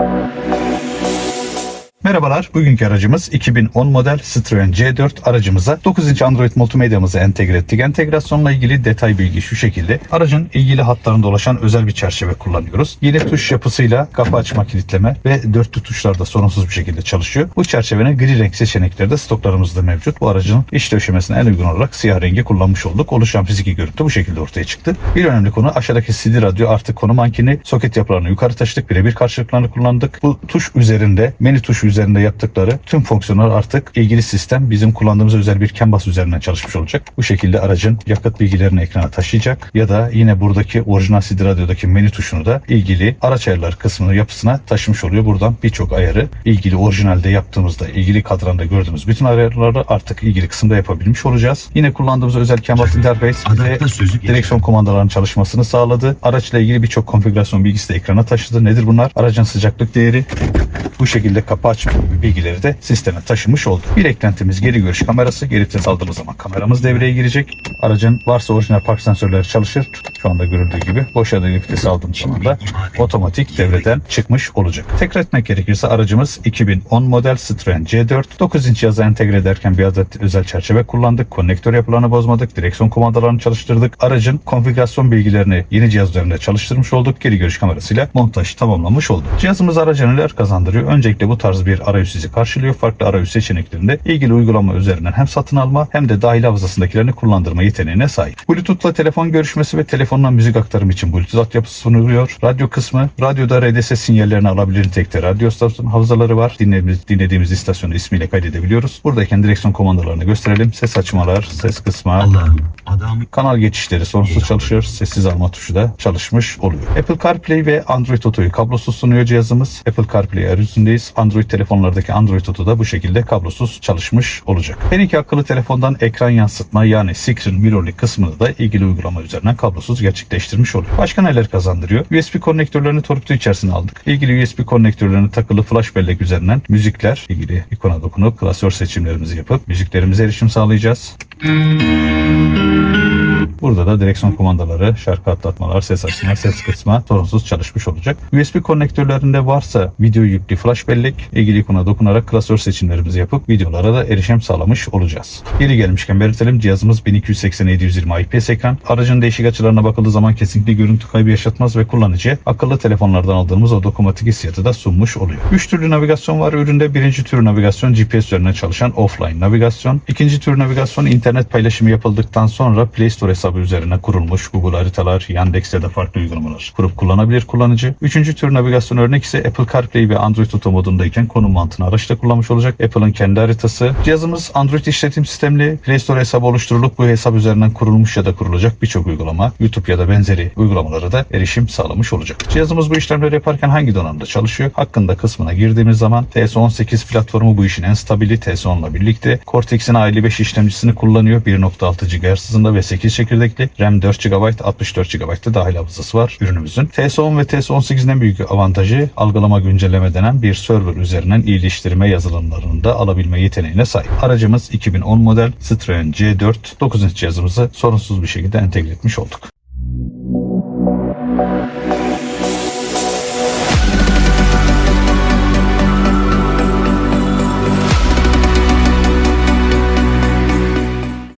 thank you Merhabalar, bugünkü aracımız 2010 model Citroen C4 aracımıza 9 inç Android multimedyamızı entegre ettik. Entegrasyonla ilgili detay bilgi şu şekilde. Aracın ilgili hatlarında dolaşan özel bir çerçeve kullanıyoruz. Yine tuş yapısıyla kapı açma kilitleme ve dörtlü tuşlar da sorunsuz bir şekilde çalışıyor. Bu çerçevenin gri renk seçenekleri de stoklarımızda mevcut. Bu aracın iç döşemesine en uygun olarak siyah rengi kullanmış olduk. Oluşan fiziki görüntü bu şekilde ortaya çıktı. Bir önemli konu aşağıdaki CD radyo artık konu mankini soket yapılarını yukarı taşıdık. Birebir karşılıklarını kullandık. Bu tuş üzerinde, menü tuşu üzerinde yaptıkları tüm fonksiyonlar artık ilgili sistem bizim kullandığımız özel bir CAN bus üzerinden çalışmış olacak. Bu şekilde aracın yakıt bilgilerini ekrana taşıyacak ya da yine buradaki orijinal CD radyodaki menü tuşunu da ilgili araç ayarları kısmını yapısına taşımış oluyor. Buradan birçok ayarı ilgili orijinalde yaptığımızda ilgili kadranda gördüğümüz bütün ayarları artık ilgili kısımda yapabilmiş olacağız. Yine kullandığımız özel CAN bus interface geçer. direksiyon kumandalarının çalışmasını sağladı. Araçla ilgili birçok konfigürasyon bilgisi de ekrana taşıdı. Nedir bunlar? Aracın sıcaklık değeri, bu şekilde kapı açma gibi bilgileri de sisteme taşımış oldu. Bir eklentimiz geri görüş kamerası. Geri vites aldığımız zaman kameramız devreye girecek. Aracın varsa orijinal park sensörleri çalışır. Şu anda görüldüğü gibi. Boş ya da geri vites aldığımız zaman da otomatik devreden çıkmış olacak. Tekrar etmek gerekirse aracımız 2010 model Citroen C4. 9 inç yaza entegre ederken bir adet özel çerçeve kullandık. Konnektör yapılarını bozmadık. Direksiyon kumandalarını çalıştırdık. Aracın konfigürasyon bilgilerini yeni cihaz üzerinde çalıştırmış olduk. Geri görüş kamerasıyla montaj tamamlamış olduk. Cihazımız araca neler kazandırıyor? Öncelikle bu tarz bir arayüz sizi karşılıyor. Farklı arayüz seçeneklerinde ilgili uygulama üzerinden hem satın alma hem de dahil hafızasındakilerini kullandırma yeteneğine sahip. Bluetooth'la telefon görüşmesi ve telefondan müzik aktarımı için Bluetooth altyapısı sunuluyor. Radyo kısmı, radyoda RDS sinyallerini alabilir nitelikte radyo istasyon hafızaları var. Dinlediğimiz, dinlediğimiz istasyonu ismiyle kaydedebiliyoruz. Buradayken direksiyon kumandalarını gösterelim. Ses açmalar, ses Allah'ım adam Kanal geçişleri sorunsuz çalışıyor. Sessiz alma tuşu da çalışmış oluyor. Apple CarPlay ve Android Auto'yu kablosuz sunuyor cihazımız. Apple CarPlay arayüzündeyiz. Android telefonlardaki Android Auto da bu şekilde kablosuz çalışmış olacak. Her iki akıllı telefondan ekran yansıtma yani Screen Mirrorlink kısmını da ilgili uygulama üzerinden kablosuz gerçekleştirmiş oluyor. Başka neler kazandırıyor? USB konnektörlerini torpido içerisine aldık. İlgili USB konnektörlerini takılı flash bellek üzerinden müzikler ilgili ikona dokunup klasör seçimlerimizi yapıp müziklerimize erişim sağlayacağız. Burada da direksiyon kumandaları, şarkı atlatmalar, ses açma, ses kısma sorunsuz çalışmış olacak. USB konnektörlerinde varsa video yüklü flash bellek ilgili ikona dokunarak klasör seçimlerimizi yapıp videolara da erişim sağlamış olacağız. Geri gelmişken belirtelim cihazımız 1280-720 IPS ekran. Aracın değişik açılarına bakıldığı zaman kesinlikle görüntü kaybı yaşatmaz ve kullanıcıya akıllı telefonlardan aldığımız o dokunmatik hissiyatı da sunmuş oluyor. Üç türlü navigasyon var üründe. Birinci tür navigasyon GPS üzerine çalışan offline navigasyon. İkinci tür navigasyon internet paylaşımı yapıldıktan sonra Play Store hesabı üzerine kurulmuş Google haritalar, Yandex ya da farklı uygulamalar kurup kullanabilir kullanıcı. Üçüncü tür navigasyon örnek ise Apple CarPlay ve Android Auto modundayken konum mantığını araçta kullanmış olacak. Apple'ın kendi haritası. Cihazımız Android işletim sistemli Play Store hesabı oluşturulup bu hesap üzerinden kurulmuş ya da kurulacak birçok uygulama, YouTube ya da benzeri uygulamalara da erişim sağlamış olacak. Cihazımız bu işlemleri yaparken hangi donanımda çalışıyor? Hakkında kısmına girdiğimiz zaman TS18 platformu bu işin en stabili TS10 ile birlikte Cortex'in A55 işlemcisini kullanıyor. 1.6 GHz hızında ve 8 çekirdekli RAM 4 GB 64 GB da dahil hafızası var ürünümüzün. TS10 ve TS18'in en büyük avantajı algılama güncelleme denen bir server üzerinden iyileştirme yazılımlarını da alabilme yeteneğine sahip. Aracımız 2010 model Citroen C4 9 inç cihazımızı sorunsuz bir şekilde entegre etmiş olduk.